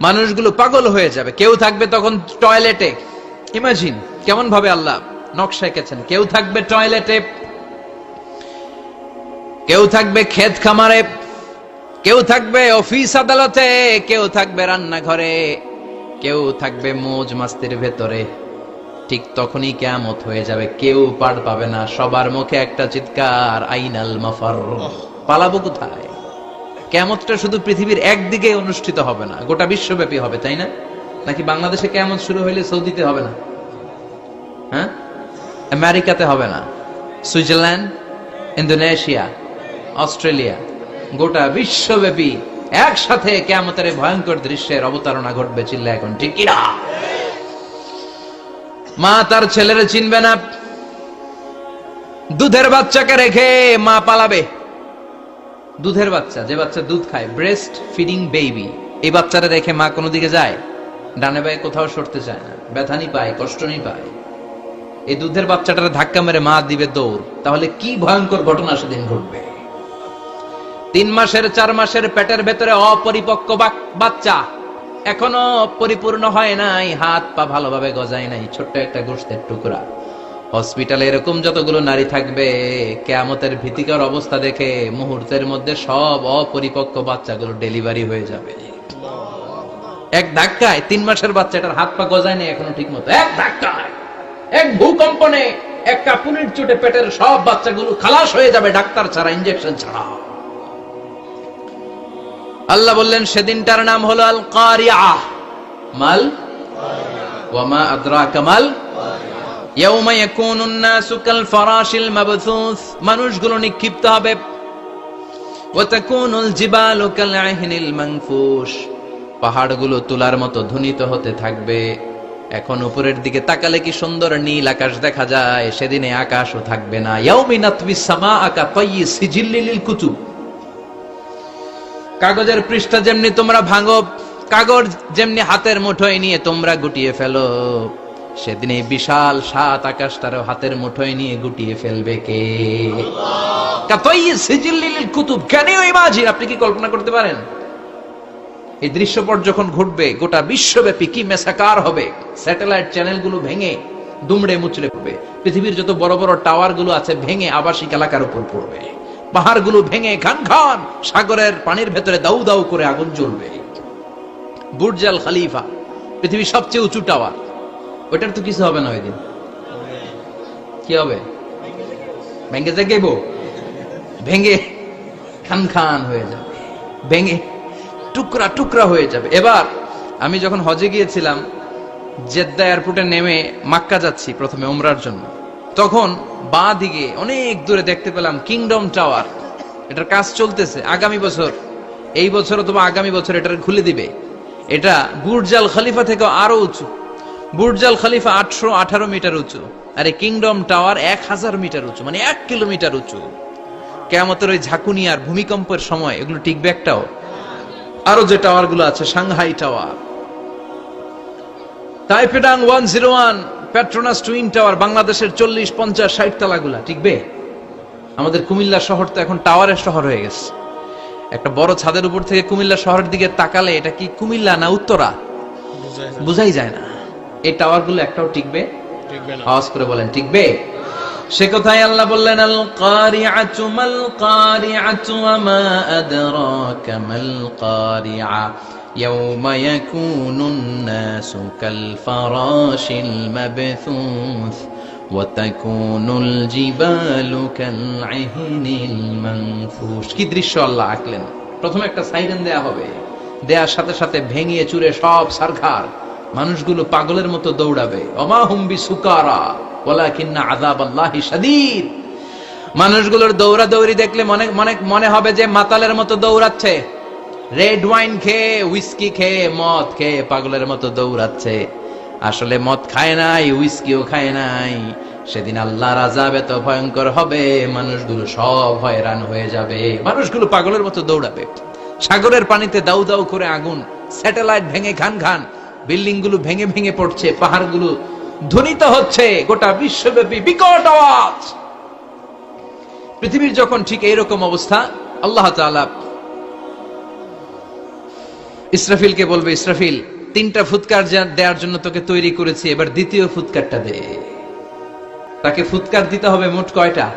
মানুষগুলো পাগল হয়ে যাবে। কেউ থাকবে তখন টয়লেটে ইমাজিন কেমন ভাবে আল্লাহ নকশা এঁকেছেন কেউ থাকবে টয়লেটে কেউ থাকবে ক্ষেত খামারে কেউ থাকবে অফিস আদালতে কেউ থাকবে রান্নাঘরে কেউ থাকবে মোজ মাস্তির ভেতরে। ঠিক তখনই কেয়ামত হয়ে যাবে। কেউ পার পাবে না। সবার মুখে একটা চিৎকার আইনাল মাফার। পালাবো কোথায়? কেয়ামতটা শুধু পৃথিবীর একদিকে অনুষ্ঠিত হবে না, গোটা বিশ্বব্যাপী হবে, তাই না? নাকি বাংলাদেশে কেয়ামত শুরু হইলে সৌদিতে হবে না? হ্যাঁ? আমেরিকাতে হবে না। সুইজারল্যান্ড, ইন্দোনেশিয়া, অস্ট্রেলিয়া, গোটা বিশ্বব্যাপী একসাথে কেয়ামতের এই ভয়ঙ্কর দৃশ্যের অবতারণা ঘটবে চিল্লা এখন, ঠিক কিনা? মা তার ছেলেরা চিনবে না। দুধের বাচ্চাকে রেখে মা পালাবে। দুধের বাচ্চা, যে বাচ্চা দুধ খায় ব্রেস্ট ফিডিং বেবি এই বাচ্চাটা রেখে মা কোনো দিকে যায়? ডানে বায়ে কোথাও সরতে চায় না ব্যথানি পায় কষ্টনি পায়। এই দুধের বাচ্চাটার ধাক্কা মেরে মা দিবে দৌড়। তাহলে কি ভয়ঙ্কর ঘটনা সেদিন ঘটবে? তিন মাসের, চার মাসের পেটের ভেতরে অপরিপক্ক বাচ্চা। এখনও পরিপূর্ণ হয় নাই, হাত পা ভালোভাবে গজায় নাই, ছোট্ট একটা গোষ্ঠের টুকরা। হসপিটালে এরকম যতগুলো নারী থাকবে, কেয়ামতের ভীতিকর অবস্থা দেখে মুহূর্তের মধ্যে সব অপরিপক্ক বাচ্চাগুলো ডেলিভারি হয়ে যাবে। এক ধাক্কায় তিন মাসের বাচ্চাটার হাত পা গজায় নেই এখনও ঠিক মতো এক ধাক্কায়, এক ভূকম্পনে এক কাপুনির চোটে পেটের সব বাচ্চাগুলো খালাস হয়ে যাবে ডাক্তার ছাড়া ইঞ্জেকশন ছাড়া। আল্লাহ বললেন, সেদিনটার নাম হলো আল কারিয়া মাল ওয়ামা আদ্রা কামাল মানুষগুলো নিক্ষিপ্ত হবে। পাহাড়গুলো তুলার মতো ধ্বনিত হতে থাকবে। এখন উপরের দিকে তাকালে কি সুন্দর নীল আকাশ দেখা যায়? সেদিনে আকাশও থাকবে না। কাগজের পৃষ্ঠা যেমনি তোমরা ভাঙো, কাগজ যেমনি হাতের মুঠোয় নিয়ে তোমরা গুটিয়ে ফেলো। সেদিন বিশাল সাত আকাশটারও হাতের মুঠোয় নিয়ে গুটিয়ে ফেলবে কে? কুতুব ক্যান ইমাজিন আপনি কি কল্পনা করতে পারেন? এই দৃশ্যপট যখন ঘটবে, গোটা বিশ্বব্যাপী কি মেসাকার হবে? স্যাটেলাইট চ্যানেলগুলো ভেঙে দুমড়ে মুচড়ে পড়বে। পৃথিবীর যত বড় বড় টাওয়ারগুলো আছে, ভেঙে আবাসিক এলাকার উপর পড়বে। পাহাড়গুলো ভেঙে খান খান সাগরের পানির ভেতরে দাউ দাউ করে আগুন জ্বলবে। বুর্জাল খালিফা, পৃথিবীর সবচেয়ে উঁচু টাওয়ার। ওইটার তো কিছু হবে না ওই দিন কি হবে? ভেঙে যাইব ভেঙে খান খান হয়ে যাবে। ভেঙে টুকরা টুকরা হয়ে যাবে। এবার আমি যখন হজে গিয়েছিলাম, জেদ্দা এয়ারপোর্টে নেমে মাক্কা যাচ্ছি প্রথমে ওমরার জন্য। তখন বাঁ দিকে অনেক দূরে দেখতে পেলাম কিংডম টাওয়ার। এটার কাজ চলতেছে। আগামী বছর, এই বছর অথবা আগামী বছর এটার খুলে দিবে। এটা বুর্জাল খলিফা থেকে আরও উঁচু। বুর্জাল খালিফা আটশো আঠারো মিটার উঁচু আর এই কিংডম টাওয়ার এক হাজার মিটার উঁচু মানে এক কিলোমিটার উঁচু। কেমতের ওই ঝাঁকুনি আর ভূমিকম্পের সময় এগুলো টিকবে একটাও। আরও যে টাওয়ারগুলো আছে Shanghai tower. টাইপেডাং one zero one Petronas twin tower বাংলাদেশের চল্লিশ পঞ্চাশ ষাট তালাগুলা টিকবে? আমাদের কুমিল্লা শহর তো এখন টাওয়ারের শহর হয়ে গেছে। একটা বড় ছাদের উপর থেকে কুমিল্লা শহরের দিকে তাকালে এটা কি কুমিল্লা না উত্তরা? বুঝাই যায় না। এই টাওয়ারগুলো একটাও টিকবে? আওয়াজ করে বলেন টিকবে? সে কথাই আল্লাহ বললেন আল কারিআতু মাল কারিআতু ওয়া মা আদরাকা মাল কারিআ ইয়াউমা ইয়াকুনুন নাসু কাল ফারাশিল মাবথুস জিবালু কাল আহিনিল মানফুশ কি দৃশ্য আল্লাহ আঁকলেন? প্রথমে একটা সাইরেন দেয়া হবে। দেয়ার সাথে সাথে ভেঙে চুরে সব সারখার মানুষগুলো পাগলের মতো দৌড়াবে। অমা হুম্বি সুকারা ওয়ালাকিন্না আযাব আল্লাহি মানুষগুলোর দৌড়াদৌড়ি দেখলে মনে মনে মনে হবে যে মাতালের মতো দৌড়াচ্ছে। রেড ওয়াইন খেয়ে উইস্কি খেয়ে, মদ খেয়ে পাগলের মতো দৌড়াচ্ছে। আসলে মদ খায় নাই উইস্কিও খায় নাই। সেদিন আল্লাহর আযাব এত ভয়ঙ্কর হবে, মানুষগুলো সব হয়রান হয়ে যাবে। মানুষগুলো পাগলের মতো দৌড়াবে। সাগরের পানিতে দাউ দাউ করে আগুন, স্যাটেলাইট ভেঙে খান খান বিল্ডিংগুলো ভেঙে ভেঙে পড়ছে, পাহাড়গুলো ধ্বনিত হচ্ছে, গোটা বিশ্বব্যাপী বিকট আওয়াজ। পৃথিবীর যখন ঠিক এইরকম অবস্থা, আল্লাহ তাআলা ইসরাফিলকে বলবে, ইসরাফিল, তিনটা ফুৎকার দেওয়ার জন্য তোকে তৈরি করেছি, এবার দ্বিতীয় ফুৎকারটা দে। তাকে ফুৎকার দিতে হবে মোট কয়টা?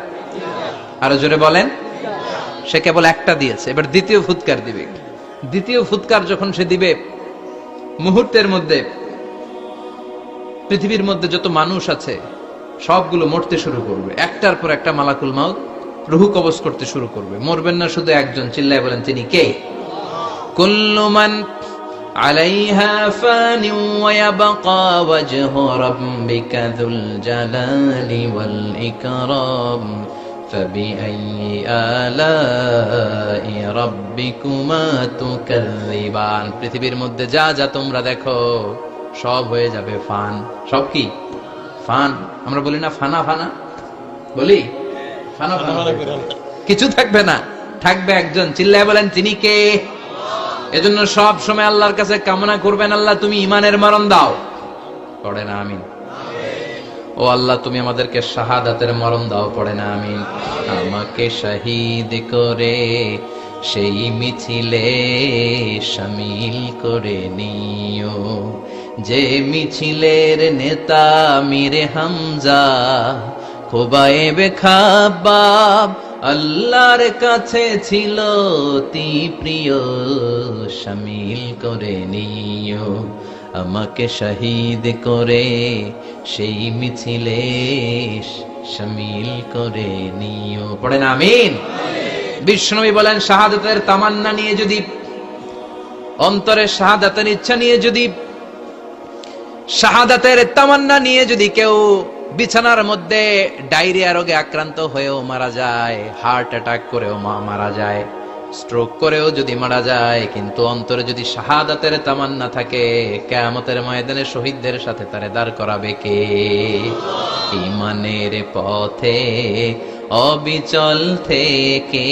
আরও জোরে বলেন। সে কেবল একটা দিয়েছে, এবার দ্বিতীয় ফুৎকার দিবে। দ্বিতীয় ফুৎকার যখন সে দিবে মুহূর্তের মধ্যে, পৃথিবীর মধ্যে যত মানুষ আছে, সবগুলো মরতে শুরু করবে। একটার পর একটা মালাকুল মাউত রুহু কবজ করতে শুরু করবে। মরবেন না শুধু একজন, চিল্লায় বলেন তিনি কে? কুল্লু মান আলাইহা ফানি ওয়ায়াবকা ওয়াজহু রাব্বিকা যুল জালালি ওয়াল ইকরাম। فبأي آلاء ربكما تكذبان পৃথিবীর মধ্যে যা যা তোমরা দেখো সব হয়ে যাবে ফান সব কি ফান আমরা বলি না ফানা ফানা বলি ফানা ফানা কিছু থাকবে না থাকবে একজন চিল্লায় বলেন তিনি কে এজন্য সব সময় আল্লাহর কাছে কামনা করবেন আল্লাহ তুমি ইমানের মরণ দাও পড়ে না আমিন ও আল্লাহ, তুমি আমাদেরকে শাহাদাতের মরণ দাও, পড়ে না আমি আমাকে শহীদ করে, সেই মিছিলে সামিল করে নিও। যে মিছিলের নেতা মিরে হামজা, খোবায়েবে খাবাব, আল্লাহর কাছে ছিল অতি প্রিয় শামিল করে নিও। আমাকে শহীদ করে, সেই মিছিলে শামিল করে নিও। পড়েন আমিন। বিষ্ণবী বলেন, শাহাদাতের তামান্না নিয়ে যদি অন্তরে শাহাদাতের ইচ্ছা নিয়ে যদি, শাহাদাতের তামান্না নিয়ে যদি কেউ বিছানার মধ্যে ডায়রিয়া রোগে আক্রান্ত হয়েও মারা যায়, হার্ট অ্যাটাক করেও মা মারা যায় স্ট্রোক করেও যদি মারা যায় কিন্তু অন্তরে যদি শাহাদাতের তামান্না থাকে কেয়ামতের ময়দানে শহীদদের সাথে তারে দাঁড় করাবে কে? ইমানের পথে অবিচল থেকে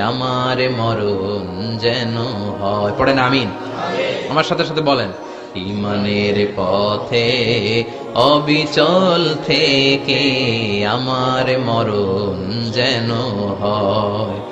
আমার মরণ যেন হয়। পড়েন আমিন। আমার সাথে সাথে বলেন ইমানের পথে অবিচল থেকে আমার মরণ যেন হয়।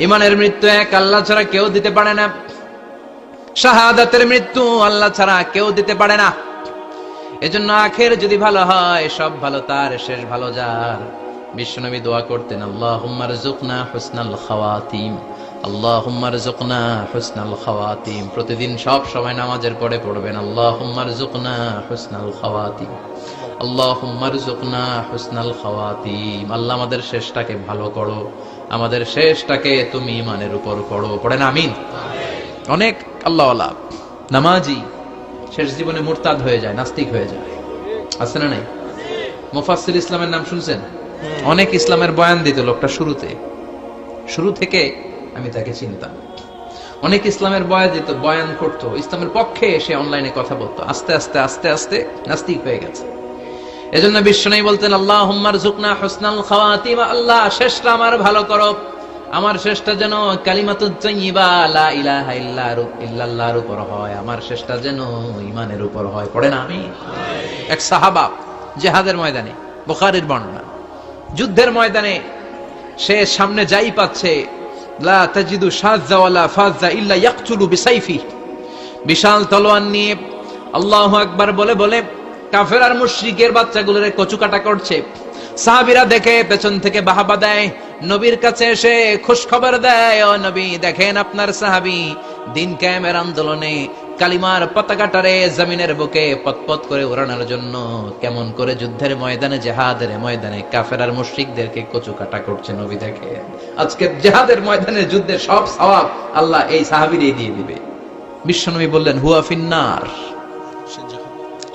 ইমানের মৃত্যু এক, আল্লাহ ছাড়া কেউ দিতে পারে না। শাহাদাতের মৃত্যু আল্লাহ ছাড়া কেউ দিতে পারে না। এজন্য আখের যদি ভালো হয়, সব ভালো, তার শেষ ভালো যার। বিশ্বনবী দোয়া করতেন আল্লাহ হুম্মার জুকনা হুসনাল খাওয়াতিম আল্লাহ হুম্মার জুকনা হুসনাল খাওয়াতিম। প্রতিদিন সব সময় নামাজের পরে পড়বেন আল্লাহ জুকনা হুসনাল খাওয়াতিম আল্লাহ হুম্মার জুকনা হুসনাল খাওয়াতিম। আল্লাহ আমাদের শেষটাকে ভালো করো। আমাদের শেষটাকে তুমি ইমানের উপর করো। পড়েন আমিন। অনেক আল্লাহ নামাজি শেষ জীবনে মুরতাদ হয়ে যায়, নাস্তিক হয়ে যায়। আছে না নাই? মুফাসসির ইসলামের নাম শুনছেন? অনেক ইসলামের বয়ান দিত লোকটা শুরুতে। শুরু থেকে আমি তাকে চিনতাম। অনেক ইসলামের বয়ান দিত, বয়ান করতো। ইসলামের পক্ষে এসে অনলাইনে কথা বলতো। আস্তে আস্তে আস্তে আস্তে নাস্তিক হয়ে গেছে। এজন্য বিশ্বনাই বলতেন আল্লাহ হুম্মার জুকনা হুসনাল খাওয়াতিমা, আল্লাহ, শেষটা আমার ভালো করো। আমার শেষটা যেন ইল্লাল্লাহর উপর হয়। আমার শেষটা যেন ইমানের উপর হয়। পড়ে না আমি? এক সাহাবা জিহাদের ময়দানে, বুখারীর বর্ণনা। যুদ্ধের ময়দানে সে সামনে যাই পাচ্ছে, লা তাজিদু শাযযা ওয়ালা ফাযযা ইল্লা ইয়াকতুলু বিসাইফি। বিশাল তলোয়ার নিয়ে আল্লাহ আকবার বলে বলে কাফের আর মুশরিকের বাচ্চাগুলোরে কচুকাটা করছে। সাহাবীরা দেখে পেছন থেকে বাহাবা দেয়, নবীর কাছে এসে খুশ খবর দেয়, ও নবী, দেখেন আপনার সাহাবী দিন কায়েমের আন্দোলনে কালিমার পতাকাটারে জমিনের বুকে পতপত করে উড়ানোর জন্য কেমন করে যুদ্ধের ময়দানে, জেহাদের ময়দানে কাফের আর মুশরিকদেরকে কচু কাটা করছে নবী দেখে। আজকে জেহাদের ময়দানে যুদ্ধের সব সওয়াব আল্লাহ এই সাহাবীরই দিয়ে দিবে। বিশ্বনবী বললেন, হুয়া ফিন্নার।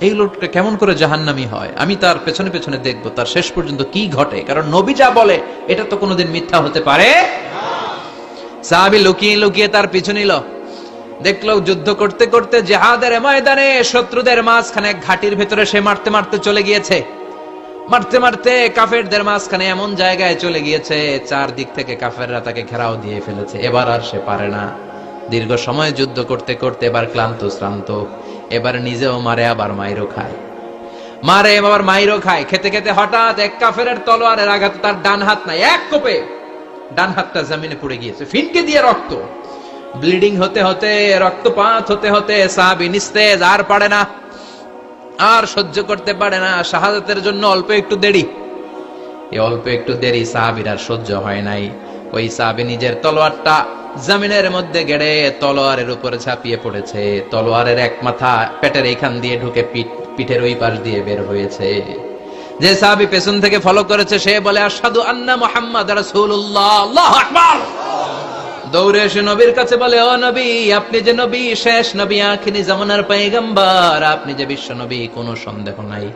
এই লোকটা কেমন করে জাহান্নামি হয়? আমি তার পেছনে পেছনে দেখব, তার শেষ পর্যন্ত কি ঘটে? কারণ নবী যা বলে, এটা তো কোনোদিন মিথ্যা হতে পারে? সাহাবি লুকিয়ে লুকিয়ে তার পিছু নিল। দেখল যুদ্ধ করতে করতে জেহাদের ময়দানে শত্রুদের মাঝখানে ঘাটির ভেতরে সে মারতে মারতে চলে গিয়েছে। মারতে মারতে কাফেরদের মাঝখানে এমন জায়গায় চলে গিয়েছে চার দিক থেকে কাফেররা তাকে ঘেরাও দিয়ে ফেলেছে। এবার আর সে পারে না। দীর্ঘ সময় যুদ্ধ করতে করতে এবার ক্লান্ত, শ্রান্ত। এবার নিজেও মারে, আবার মাইরও খায়। মারে, আবার মাইরও খায়। খেতে খেতে হঠাৎ এক কাফেরের তলোয়ারের আঘাত, তার ডান হাত নাই, এক কোপে ডান হাতটা জমিনে পড়ে গিয়েছে। ফিনকে দিয়ে রক্ত। ব্লিডিং হতে হতে, রক্তপাত হতে হতে সাহাবি নিস্তেজ, আর পারে না। আর সহ্য করতে পারে না। শাহাদাতের জন্য অল্প একটু দেরি। এই অল্প একটু দেরি সাহাবির আর সহ্য হয় নাই। ওই সাহাবি নিজের তলোয়ারটা জমিনের মধ্যে গেড়ে তলোয়ারের উপরে ছাপিয়ে পড়েছে। তলোয়ারের এক মাথা পেটের এইখান দিয়ে ঢুকে পিঠ, পিঠের ওই পাশ দিয়ে বের হয়েছে। যে সাহাবি পেছন থেকে ফলো করেছে, সে বলে আসাদু আন্না মোহাম্মদ রাসূলুল্লাহ আকবার! দৌড়ে এসে নবীর কাছে বলে, ও নবী, আপনি যে নবী, শেষ নবী আখিনি জামানার পাইগাম্বার আপনি যে বিশ্ব নবী, কোনো সন্দেহ নাই।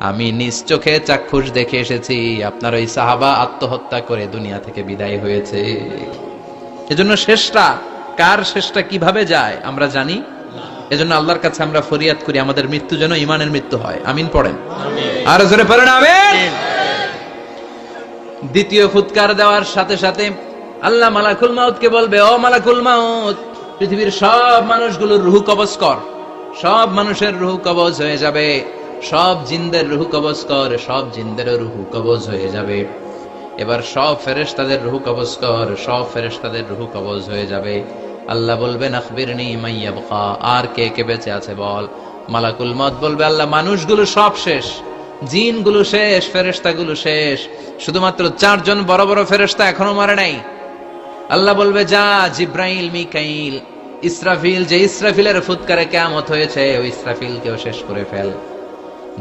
আমি নিজ চোখে চাক্ষুষ দেখে এসেছি। আপনার ওই সাহাবা আত্মহত্যা করে দুনিয়া থেকে বিদায় হয়েছে। এজন্য শেষটা কার শেষটা কীভাবে যায় আমরা জানি? এজন্য আল্লাহর কাছে আমরা ফরিয়াদ করি আমাদের মৃত্যু যেন ইমানের মৃত্যু হয়। আমিন পড়েন। আর জোরে পড়েন আমিন। দ্বিতীয় ফুৎকার দেওয়ার সাথে সাথে আল্লাহ মালাকুল মাউতকে বলবে ও মালাকুল মাউত পৃথিবীর সব মানুষগুলোর রুহু কবজ কর। সব মানুষের রুহু কবজ হয়ে যাবে। সব জিন্দের রুহু কবজ কর, সব জিনদেরও রুহু কবজ হয়ে যাবে। এবার সব ফেরেশতাদের রুহু কবজ কর, সব ফেরেশতাদের রুহু কবজ হয়ে যাবে। আল্লাহ বলবেন, আখবিরনি মাইয়া আর কে কে বেঁচে আছে বল? মালাকুল মত বলবে, আল্লাহ, মানুষগুলো সব শেষ। জিনগুলো শেষ, ফেরেশতাগুলো শেষ। শুধুমাত্র চারজন বড় বড় ফেরেশতা এখনও মারে নাই। আল্লাহ বলবে, যা, জিব্রাইল, মিকাইল, ইসরাফিল, যে ইসরাফিলের ফুৎকারে কেমত হয়েছে, ওই ইসরাফিলকেও শেষ করে ফেল।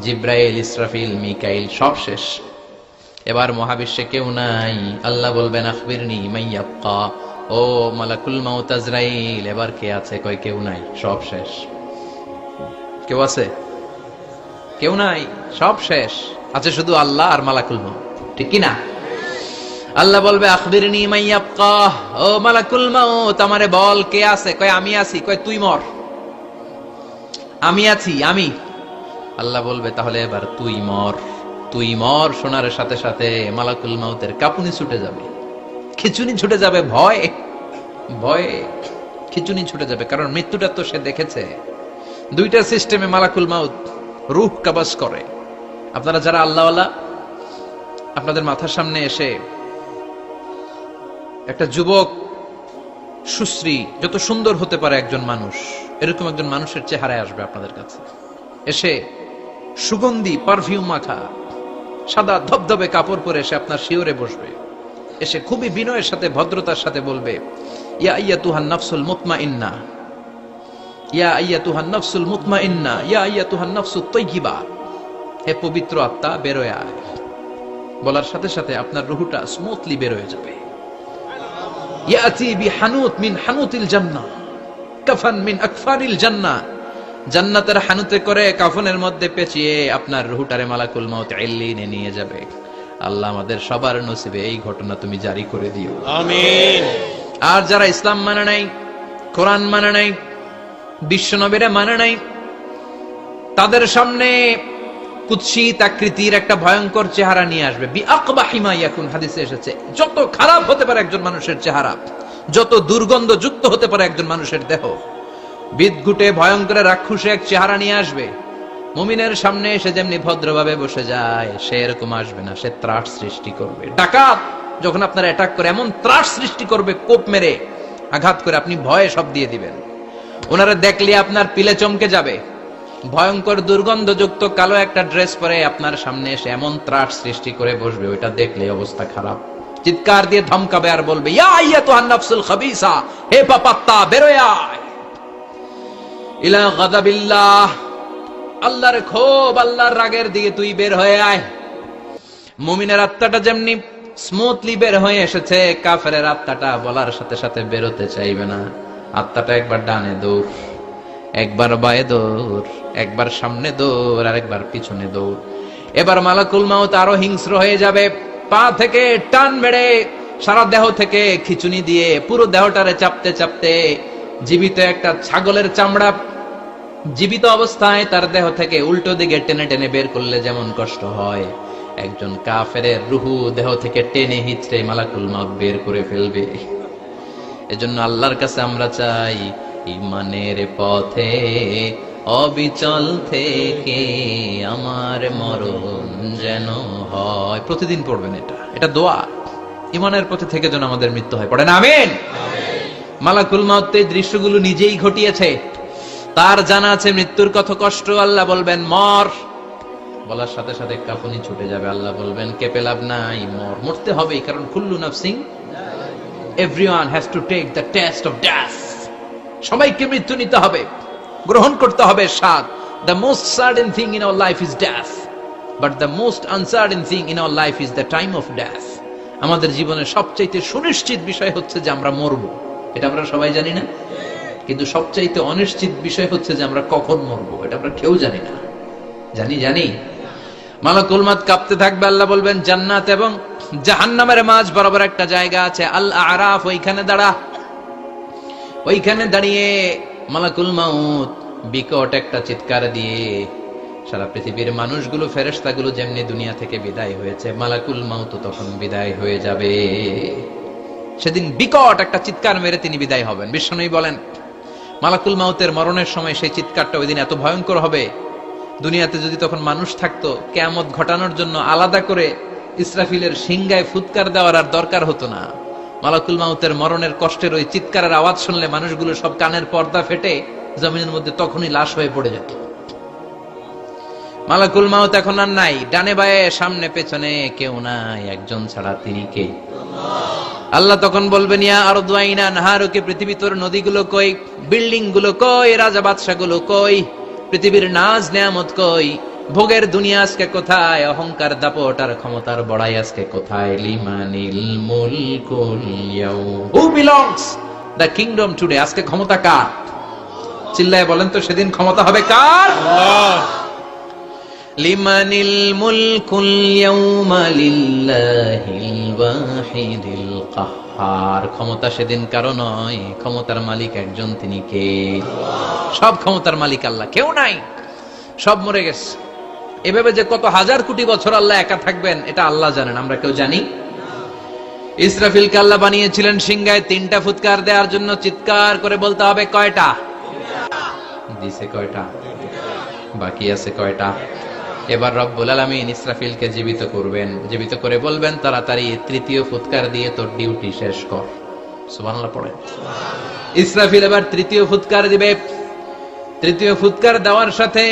জিব্রাইল, ইসরাফিল, মিকাইল, সব শেষ। এবার মহাবিশ্বে কেউ নাই। আল্লাহ বলবেন, আখবিরনি মাইয়াক্কা ও মালাকুল মাউত আজরাইল, এবার কে আছে কয় কেউ নাই? সব শেষ। কেউ আছে? কেউ নাই? সব শেষ। আছে শুধু আল্লাহ আর মালাকুল মাউত। ঠিক কি না আল্লাহ বলবে, আখবিরনি মাইয়াক্কা ও মালাকুল মাউত, আমারে বল, কে আছে? কয়, আমি আছি। কয়, তুই মর। আমি আছি। আমি? আল্লাহ বলবে, তাহলে এবার তুই মর। তুই মর সোনার সাথে সাথে মালাকুল মাউতের কাপুনি ছুটে যাবে। খিচুনি ছুটে যাবে ভয়। ভয়ে খিচুনি ছুটে যাবে, কারণ মৃত্যুটা তো সে দেখেছে। দুইটা সিস্টেমে মালাকুল মাউত রূহ কাবাস করে। আপনারা যারা আল্লাহওয়ালা, আপনাদের মাথার সামনে এসে একটা যুবক সুশ্রী, যত সুন্দর হতে পারে একজন মানুষ, এরকম একজন মানুষের চেহারায় আসবে আপনাদের কাছে। এসে সুগন্ধি পারফিউম মাখা, সাদা ধবধবে কাপড় পরে এসে আপনার শিওরে বসবে। এসে খুবই বিনয়ের সাথে, ভদ্রতার সাথে বলবে, ইয়া আইয়া তুহান নফসুল মুতমা ইন্না ইয়া আইয়া তুহান নফসুল মুতমা ইন্না ইয়া আইয়া তুহান নফসুল তৈগিবা হে পবিত্র আত্মা, বেরোয় আয়। বলার সাথে সাথে আপনার রুহুটা স্মুথলি বেরোয় যাবে। ইয়াতি বি হানুত মিন হানুতিল জান্নাহ, কাফান মিন আকফারিল জান্নাহ জান্নাতের হানুতে করে কাফনের মধ্যে পেঁচিয়ে আপনার রুহুটারে মালাকুল মাউত ইল্লিনে নিয়ে যাবে। আল্লাহ আমাদের সবার নসিবে এই ঘটনা তুমি জারি করে দিও। আমিন। আর যারা ইসলাম মানে নাই কোরআন মানে নাই বিশ্বনবীরা মানে নাই তাদের সামনে কুৎসিত আকৃতির একটা ভয়ঙ্কর চেহারা নিয়ে আসবে। ইয়াকুন হাদিসে এসেছে যত খারাপ হতে পারে একজন মানুষের চেহারা যত দুর্গন্ধ যুক্ত হতে পারে একজন মানুষের দেহ বিদঘুটে ভয়ঙ্কর রাক্ষসে এক চেহারা নিয়ে আসবে। মুমিনের সামনে এসে যেমনি ভদ্রভাবে বসে যায়, সে এরকম আসবে না, সে ত্রাস সৃষ্টি করবে। ডাকাত যখন আপনার অ্যাটাক করে, এমন ত্রাস সৃষ্টি করবে, কোপ মেরে আঘাত করে আপনি ভয়ে সব দিয়ে দিবেন। ওনারা দেখলে আপনার পিলে চমকে যাবে। ভয়ঙ্কর দুর্গন্ধযুক্ত কালো একটা ড্রেস পরে আপনার সামনে এসে এমন ত্রাস সৃষ্টি করে বসবে, ওইটা দেখলে অবস্থা খারাপ। চিৎকার দিয়ে ধমকাবে আর বলবে, ইয়া আইয়া তো নাফসুল খাবিসা, হে পাপাত্তা, বেরোয় ইলা গাদাবিল্লাহ। আল্লাহর ক্ষোভ আল্লাহর রাগের দিকে তুই বের হয়ে আয়। মুমিনের আত্মাটা যেমনি স্মুথলি বের হয়ে এসেছে কাফের আত্মাটা বলার সাথে সাথে বেরোতে চাইবে না। আত্মাটা একবার ডানে দৌড়, একবার বায়ে দৌড়, একবার সামনে দৌড় আর একবার পিছনে দৌড়। এবার মালাকুল মাউত আরও হিংস্র হয়ে যাবে, পা থেকে টান মেরে সারা দেহ থেকে খিচুনি দিয়ে পুরো দেহটারে চাপতে চাপতে জীবিত একটা ছাগলের চামড়া জীবিত অবস্থায় তার দেহ থেকে উল্টো দিকে টেনে টেনে বের করলে যেমন কষ্ট হয়, একজন কাফেরের রুহু দেহ থেকে টেনে হিচড়ে মালাকুল মাউত বের করে ফেলবে। এজন্য আল্লাহর কাছে আমরা চাই, ইমানের পথে, অবিচল থেকে আমার মরণ যেন হয়। প্রতিদিন পড়বেন এটা। এটা দোয়া। ইমানের পথে থেকে যেন আমাদের মৃত্যু হয়। পড়েন, আমিন। মালাকুল মাউত এই দৃশ্যগুলো নিজেই ঘটিয়েছে। তার জানা আছে মৃত্যুর কত কষ্ট, আল্লাহ বলবেন, মর। বলার সাথে সাথে কাপুনি ছুটে যাবে, আল্লাহ বলবেন, কেঁপে লাভ নাই, মর। মরতে হবে কারণ কুল্লু নাফসিং everyone has to take the test of death সবাইকে মৃত্যু নিতে হবে, গ্রহণ করতে হবে স্বাদ। The most certain thing in our life is death but the most uncertain thing in our life is the time of death আমাদের জীবনের সবচাইতে সুনিশ্চিত বিষয় হচ্ছে যে আমরা মরব। এটা আমরা সবাই জানি না? কিন্তু সবচাইতে অনিশ্চিত বিষয় হচ্ছে যে আমরা কখন মরবো, এটা আমরা কেউ জানি না। জানি জানি। মালাকুল মাত কাঁপতে থাকবে, আল্লাহ বলবেন, জান্নাত এবং জাহান্নামের মাঝ বরাবর একটা জায়গা আছে আল আরাফ ওইখানে দাঁড়া। ওইখানে দাঁড়িয়ে মালাকুল মাউত বিকট একটা চিৎকার দিয়ে সারা পৃথিবীর মানুষগুলো, ফেরেশতাগুলো যেমনি দুনিয়া থেকে বিদায় হয়েছে, মালাকুল মাউত তখন বিদায় হয়ে যাবে। সেদিন বিকট একটা চিৎকার মেরে তিনি বিদায় হবেন। বিশ্বনবী বলেন মালাকুল মাউতের মরণের সময় সেই চিৎকারটা ওই দিন এত ভয়ঙ্কর হবে। দুনিয়াতে যদি তখন মানুষ থাকতো, কেয়ামত ঘটানোর জন্য আলাদা করে ইসরাফিলের সিংগায় ফুৎকার দেওয়ার আর দরকার হতো না। মালাকুল মাউতের মরণের কষ্টের ওই চিৎকারের আওয়াজ শুনলে মানুষগুলো সব কানের পর্দা ফেটে জমিনের মধ্যে তখনই লাশ হয়ে পড়ে যেত। মালাকুল মাউত এখন আর নাই। ডানে বায়ে, সামনে পেছনে কেউ নাই। একজন ছাড়া তিনি কে? আল্লাহ তখন বলবেন, ইয়া আর দোয়াইনা নাহারুকে পৃথিবী তোর নদীগুলো কই? বিল্ডিংগুলো কই? রাজা বাদশা গুলো কই? পৃথিবীর নাজ নেয়ামত কই? ভোগের দুনিয়া আজকে কোথায়? অহংকার দাপট আর ক্ষমতার বড়াই আজকে কোথায়? লিমানিল মুলকুল who belongs the kingdom today আজকে ক্ষমতা কার? চিল্লায় বলেন তো, সেদিন ক্ষমতা হবে কার? লিমানিল মুলকুল ইয়াউমা লিল্লাহিল ওয়াহিদিল কাহ্হার ক্ষমতা সেদিন কারও নয়, ক্ষমতার মালিক একজন তিনি কে? সব ক্ষমতার মালিক আল্লাহ, কেউ নাই, সব মরে গেছে। এভাবে যে কত হাজার কোটি বছর আল্লাহ একা থাকবেন, এটা আল্লাহ জানেন, আমরা কেউ জানি? ইসরাফিল আল্লাহ বানিয়েছিলেন সিংহায় তিনটা ফুৎকার দেওয়ার জন্য চিৎকার করে বলতে হবে, কয়টা? দিছে কয়টা? বাকি আছে কয়টা? এবার রব্বুল আলামিন ইসরাফিলকে জীবিত করবেন। জীবিত করে বলবেন তাড়াতাড়ি তৃতীয় ফুৎকার দিয়ে তোর ডিউটি শেষ কর। পড়ে ইসরাফিল এবার তৃতীয় ফুৎকার দিবে। তৃতীয় ফুৎকার দেওয়ার সাথে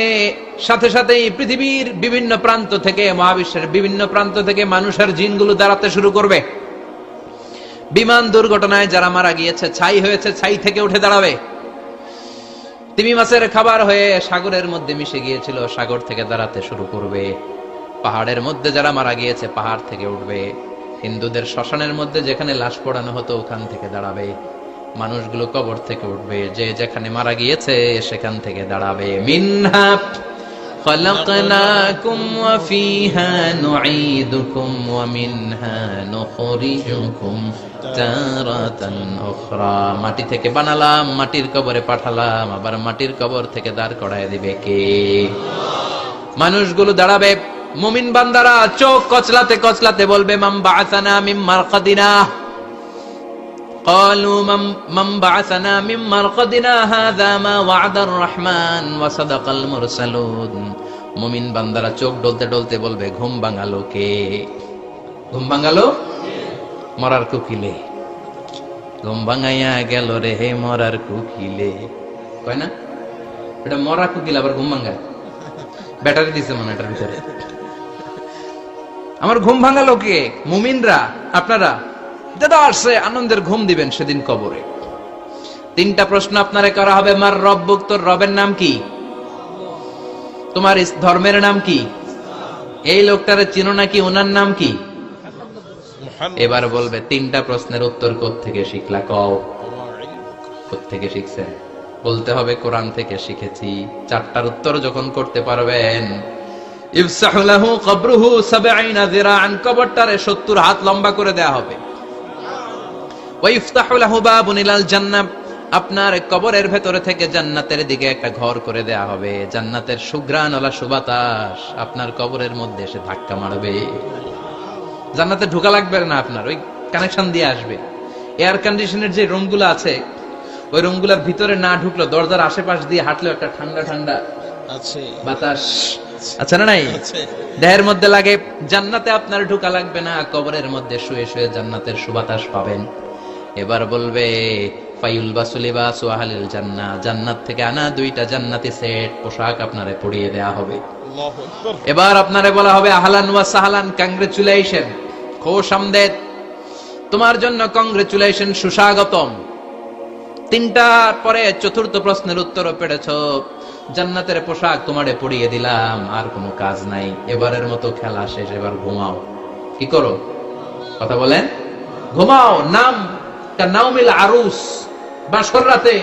সাথে সাথেই পৃথিবীর বিভিন্ন প্রান্ত থেকে মহাবিশ্বের বিভিন্ন প্রান্ত থেকে মানুষের জিনগুলো দাঁড়াতে শুরু করবে। বিমান দুর্ঘটনায় যারা মারা গিয়েছে ছাই হয়েছে ছাই থেকে উঠে দাঁড়াবে। তিমি মাছের খাবার হয়ে সাগরের মধ্যে মিশে গিয়েছিল, সাগর থেকে দাঁড়াতে শুরু করবে। পাহাড়ের মধ্যে যারা মারা গিয়েছে, পাহাড় থেকে উঠবে। হিন্দুদের শ্মশানের মধ্যে যেখানে লাশ পড়ানো হতো, ওখান থেকে দাঁড়াবে। মানুষগুলো কবর থেকে উঠবে। যে যেখানে মারা গিয়েছে, সেখান থেকে দাঁড়াবে। মিনহা خلقناكم وفيها نعيدكم ومنها نخرجكم تارة أخرى মাটি থেকে বানালাম মাটির কবরে পাঠালাম আবার মাটির কবর থেকে দাঁড় করায় দিবে কে মানুষগুলো দাঁড়াবে মুমিন বান্দারা চোখ কচলাতে কচলাতে বলবে মাম বাআসানা মিম মারকাদিনা قالوا من, من بعثنا من مرقدنا هذا ما وعد الرحمن وصدق المرسلون মুমিন বান্দারা চোখ ডলতে ডলতে বলবে ঘুম ভাঙালো কে ঘুম ভাঙালো মরার কুকিলে ঘুম ভাঙাইয়া গেল রে হে মরার কুকিলে কয় না এটা মরা কুকিল আবার ঘুম ভাঙায় ব্যাটারি দিছে মনে হয় এটার ভিতরে আমার ঘুম ভাঙালো কে মুমিনরা আপনারা দাদা আসছে আনন্দের ঘুম দিবেন সেদিন কবরে। তিনটা প্রশ্ন আপনারে করা হবে মার রব্বুক তোর রবের নাম কি? তোমার ধর্মের নাম কি? এই লোকটারে চিনো নাকি ওনার নাম কি? এবার বলবে তিনটা প্রশ্নের উত্তর থেকে শিখলা? কও। থেকে শিখছে? বলতে হবে কোরআন থেকে শিখেছি। চারটার উত্তর যখন করতে পারবেন ইফসাহু লাহু কবরুহু 70 যিরাআন কবরটারে 70 হাত লম্বা করে দেয়া হবে। আপনার কবরের ভেতরে থেকে জান্নাতের দিকে একটা ঘর করে দেয়া হবে। জান্নাতের সুঘ্রাণ ওলা সুবাতাস আপনার কবরের মধ্যে এসে ধাক্কা মারবে। জান্নাতে ঢোকা লাগবে না আপনার ওই কানেকশন দিয়ে আসবে। এয়ার কন্ডিশনের যে রুমগুলো আছে ওই রুমগুলোর ভিতরে না ঢুকলো দরজার আশেপাশ দিয়ে হাঁটলেও একটা ঠান্ডা ঠান্ডা আছে। বাতাস। আচ্ছা না নাই? দেহের মধ্যে লাগে জান্নাতে আপনার ঢুকা লাগবে না কবরের মধ্যে শুয়ে শুয়ে জান্নাতের সুবাতাস পাবেন। এবার বলবে ফাইউল বাসুলি বা সোহালিল জান্না জান্নাত থেকে আনা দুইটা জান্নাতি সেট পোশাক আপনারে পরিয়ে দেয়া হবে। এবার আপনারে বলা হবে আহলান ওয়া সাহলান কংগ্রেচুলেশন খোশ আমদেদ। তোমার জন্য কংগ্রেচুলেশন সুস্বাগতম। তিনটার পরে চতুর্থ প্রশ্নের উত্তরও পেরেছ। জান্নাতের পোশাক তোমারে পরিয়ে দিলাম আর কোনো কাজ নাই। এবারের মতো খেলা শেষ এবার ঘুমাও। কি করো? কথা বলেন? ঘুমাও নাম নাউমিল আরুস, বাসর রাতে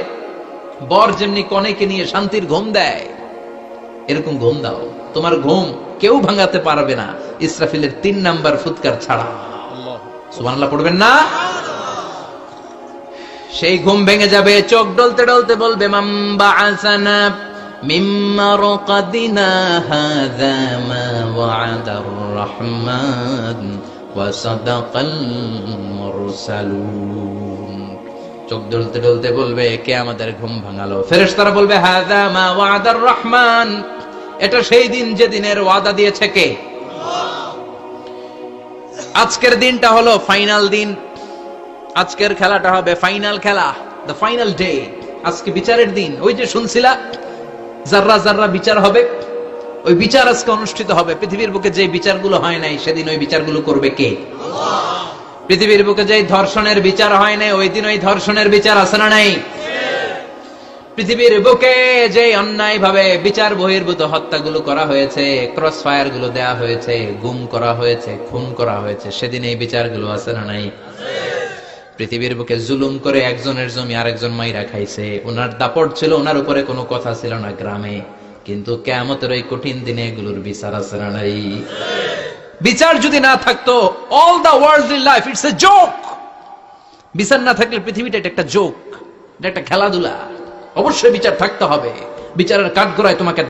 বর যেমনি কনেকে নিয়ে শান্তির ঘুম দেয়, এরকম ঘুম দাও। তোমার ঘুম কেউ ভাঙাতে পারবে না, ইসরাফিলের তিন নাম্বার ফুৎকার ছাড়া। আল্লাহ পড়বেন না? সেই ঘুম ভেঙে যাবে, চোখ ডলতে ডলতে বলবে মাম্বা আসানা মিম্মা রকাদিনা হাযা মা ওয়াদার রহমান। সাদাকাল মুরসালুন। চোখ বলবে, কে আমাদের ঘুম ভাঙালো? ফেরেশতারা বলবে, হাযা মা ওয়াদার রহমান। এটা সেই দিন যে দিনের ওয়াদা দিয়েছে কে? আজকের দিনটা হলো ফাইনাল দিন। আজকের খেলাটা হবে ফাইনাল খেলা দ্য ফাইনাল ডে আজকে বিচারের দিন। ওই যে শুনছিলা জাররা জাররা বিচার হবে ওই বিচার আজকে অনুষ্ঠিত হবে। পৃথিবীর বুকে যে বিচারগুলো হয় নাই, সেদিন ওই বিচারগুলো করবে কে? পৃথিবীর বুকে যে ধর্ষণের বিচার হয় নাই, ওই দিন ওই ধর্ষণের বিচার আছে না নাই? পৃথিবীর বুকে যে অন্যায় ভাবে বিচার বহির্ভূত হত্যাগুলো করা হয়েছে ক্রস ফায়ারগুলো দেয়া হয়েছে, গুম করা হয়েছে, খুন করা হয়েছে, সেদিন এই বিচারগুলো আছে না নাই? পৃথিবীর বুকে জুলুম করে একজনের জমি আরেকজন মাইরা খাইছে। ওনার দাপট ছিল, ওনার উপরে কোনো কথা ছিল না গ্রামে। কিন্তু কেমতের ওই কঠিন দিনে এগুলোর বিচার আছে না নাই? বিচার যদি না থাকতো all the world life it's a joke বিচার না থাকলে পৃথিবীটা এটা একটা জোক এটা একটা খেলাধুলা। অবশ্যই বিচার থাকতে হবে। বিচারের কাঠগড়ায় তোমাকে